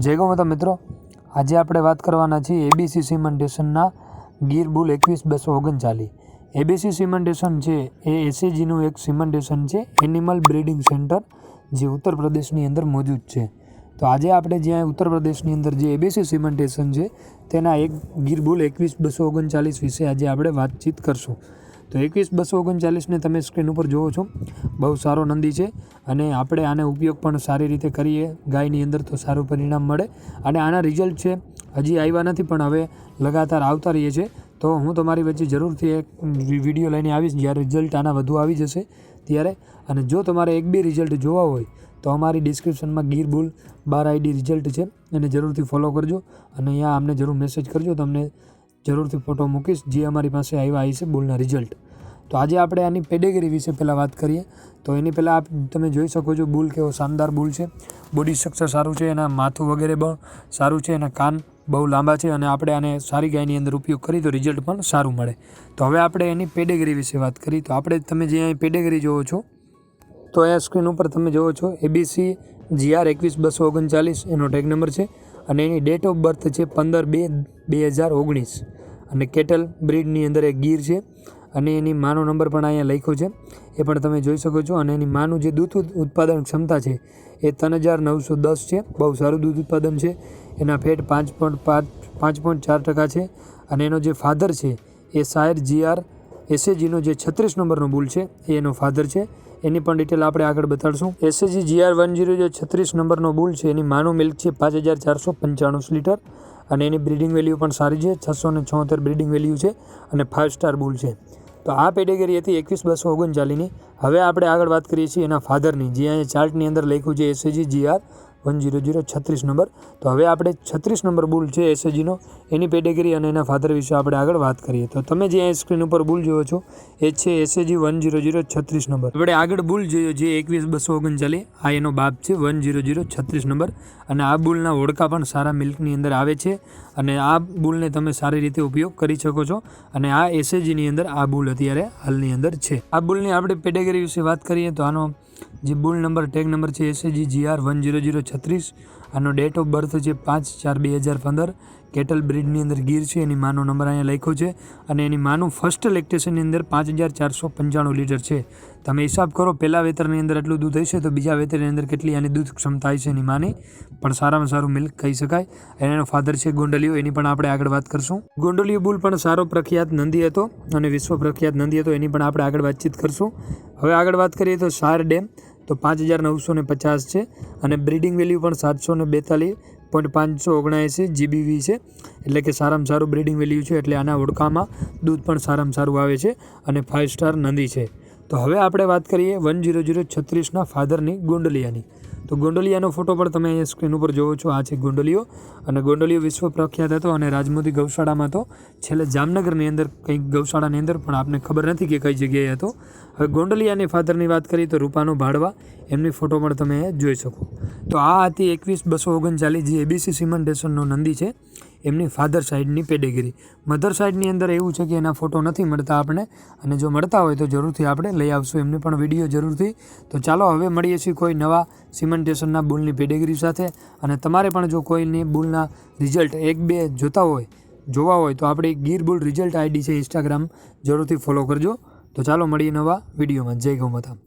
જય ગૌમાતા મિત્રો. આજે આપણે વાત કરવાના છીએ એબીસી સિમેન્ટેશનના ગીર બુલ એકવીસ બસો ઓગણચાલીસ. એબીસી સિમેન્ટેશન છે એ એસએજીનું એક સિમેન્ટેશન છે એનિમલ બ્રીડિંગ સેન્ટર જે ઉત્તર પ્રદેશની અંદર મોજૂદ છે. તો આજે આપણે જ્યાં ઉત્તર પ્રદેશની અંદર જે એબીસી સિમેન્ટેશન છે, તેના એક ગીર બુલ એકવીસ બસો ઓગણચાલીસ વિશે આજે આપણે વાતચીત કરશું. તો એકવીસ બસો ઓગણચાલીસને તમે સ્ક્રીન ઉપર જુઓ છો. બહુ સારો નંદી છે અને આપણે આને ઉપયોગ પણ સારી રીતે કરીએ. ગાયની અંદર તો સારું પરિણામ મળે અને આના રિઝલ્ટ છે હજી આવ્યા નથી પણ હવે લગાતાર આવતા રહીએ છે. તો હું તમારી વચ્ચે જરૂરથી એક વીડિયો લઈને આવીશ જ્યારે રિઝલ્ટ આના વધુ આવી જશે ત્યારે. અને જો તમારે એક બી રિઝલ્ટ જોવા હોય તો અમારી ડિસ્ક્રિપ્શનમાં ગીર બુલ બાર આઈડી રિઝલ્ટ છે. એને જરૂરથી ફોલો કરજો અને અહીંયા અમને જરૂર મેસેજ કરજો. તમને જરૂરથી ફોટો મૂકીશ. જે અમારી પાસે આવ્યા આવી છે બુલના રિઝલ્ટ તો આજે આપણે આની પેડેગરી વિશે પહેલાં વાત કરીએ. તો એની પહેલાં આપ તમે જોઈ શકો છો બુલ કેવો શાનદાર બુલ છે. બોડી સ્ટ્રક્ચર સારું છે, એના માથું વગેરે પણ સારું છે, એના કાન બહુ લાંબા છે અને આપણે આને સારી ગાયની અંદર ઉપયોગ કરીએ તો રિઝલ્ટ પણ સારું મળે. તો હવે આપણે એની પેડેગરી વિશે વાત કરી. તો આપણે તમે જે અહીં પેડેગરી જોવો છો, તો આ સ્ક્રીન ઉપર તમે જુઓ છો એબીસી જીઆર એકવીસ બસો ઓગણચાલીસ એનો ટેગ નંબર છે અને એની ડેટ ઓફ બર્થ છે પંદર બે બે હજાર ઓગણીસ. અને કેટલ બ્રીડની અંદર એક ગીર છે. અને એની માનો નંબર પણ અહીંયા લખ્યો છે. એ પણ તમે જોઈ શકો છો. અને એની માનું જે દૂધ ઉત્પાદન ક્ષમતા છે, એ ત્રણ હજાર નવસો દસ છે. બહુ સારું દૂધ ઉત્પાદન છે. એના ફેટ પાંચ પોઈન્ટ પાંચ પાંચ પોઈન્ટ ચાર ટકા છે. અને એનો જે ફાધર છે, એ સાયર જીઆર એસએજીનો જે છત્રીસ નંબરનો બુલ છે, એ એનો ફાધર છે. એની પણ ડિટેલ આપણે આગળ બતાડશું. એસએજી જીઆર વન જીરો જે છત્રીસ નંબરનો બુલ છે, એની માનું મિલ્ક છે પાંચ હજાર ચારસો પંચાણું લીટર. અને એની બ્રિડિંગ વેલ્યુ પણ સારી છે, છસો ને છોતેર બ્રિડિંગ વેલ્યુ છે. અને ફાઇવ સ્ટાર બુલ છે. તો આ પેડેગરી હતી એકવીસ બસો ઓગણચાલીસની હવે આપણે આગળ વાત કરીએ છીએ એના ફાધરની જે અહીંયા ચાર્ટની અંદર લખ્યું છે SAG GR one zero zero છત્રીસ નંબર. તો હવે આપણે છત્રીસ નંબર બુલ છે એસએજીનો. એની પેડેગરી અને એના ફાધર વિશે આપણે આગળ વાત કરીએ. તો તમે જે સ્ક્રીન ઉપર બુલ જોવો છો, એ છે એસએજી વન જીરો જીરો છત્રીસ નંબર. આપણે આગળ બુલ જોયો જે એકવીસ બસો ઓગણચાલીસ. આ એનો બાપ છે વન જીરો જીરો છત્રીસ નંબર. અને આ બુલના ઓળખા પણ સારા મિલ્કની અંદર આવે છે. અને આ બુલને તમે સારી રીતે ઉપયોગ કરી શકો છો. અને આ એસએજીની અંદર આ બુલ અત્યારે હાલની અંદર છે. આ બુલની આપણે પેડેગરી વિશે વાત કરીએ તો આનો જે બુલ નંબર, ટેગ નંબર છે SAG GR one zero zero છત્રીસ. આનો ડેટ ઓફ બર્થ છે પાંચ ચાર બે હજાર પંદર. કેટલ બ્રીડની અંદર ગીર છે, એની માનો નંબર અહીંયા લખ્યો છે અને એની માનું ફર્સ્ટ લેક્ટેશનની અંદર પાંચ હજાર ચારસો પંચાણું લીટર છે. તમે હિસાબ કરો પહેલાં વેતરની અંદર એટલું દૂધ હશે તો બીજા વેતરની અંદર કેટલી આની દૂધ ક્ષમતા હશે એની માની. પણ સારામાં સારું મિલ્ક કહી શકાય. એનો ફાધર છે ગોંડલિયો, એની પણ આપણે આગળ વાત કરશું. ગોંડલિયો બુલ પણ સારો પ્રખ્યાત નંદી હતો અને વિશ્વ પ્રખ્યાત નંદી હતો, એની પણ આપણે આગળ વાતચીત કરશું. હવે આગળ વાત કરીએ તો સાર ડેમ, તો પાંચ હજાર નવસો ને પચાસ છે અને બ્રીડિંગ વેલ્યુ પણ સાતસો ને બેતાલીસ. પોઈન્ટ પાંચસો ઓગણએંસી જીબીવી છે. એટલે કે સારામાં સારું બ્રીડિંગ વેલ્યુ છે. એટલે આના ઓળખામાં દૂધ પણ સારામાં સારું આવે છે અને ફાઇવ સ્ટાર નંદી છે. તો હવે આપણે વાત કરીએ વન જીરો જીરો છત્રીસના ફાધરની ગોંડલિયાની. તો ગોંડલિયાનો ફોટો પણ તમે અહીંયા સ્ક્રીન ઉપર જોવો છો. આ છે ગોંડલિયો અને ગોંડલિયો વિશ્વ પ્રખ્યાત હતો અને રાજમોદી ગૌશાળામાં તો છેલ્લે જામનગરની અંદર કંઈક ગૌશાળાની અંદર પણ આપને ખબર નથી કે કઈ જગ્યાએ હતો. હવે ગોંડલિયાની ફાધરની વાત કરીએ તો રૂપાનો ભાડવા એમની ફોટો પણ તમે જોઈ શકો. તો આ હતી એકવીસ બસો ઓગણચાલીસ જે એબીસી સિમેન્ટેશનનો નંદી છે. એમની ફાધર સાઈડની પેડેગીરી મધર સાઈડની અંદર એવું છે કે એના ફોટો નથી મળતા આપણે, અને જો મળતા હોય તો જરૂરથી આપણે લઈ આવશું. એમની પણ વીડિયો જરૂરથી. તો ચાલો હવે મળીએ છીએ કોઈ નવા સિમેન્ટેશનના બુલની પેડેગીરી સાથે. અને તમારે પણ જો કોઈની બુલના રિઝલ્ટ એક બે જોતા હોય, જોવા હોય, તો આપણી ગીર બુલ રિઝલ્ટ આઈડી છે ઇન્સ્ટાગ્રામ જરૂરથી ફોલો કરજો. તો ચાલો મળીએ નવા વિડીયોમાં જય ગૌ માતા.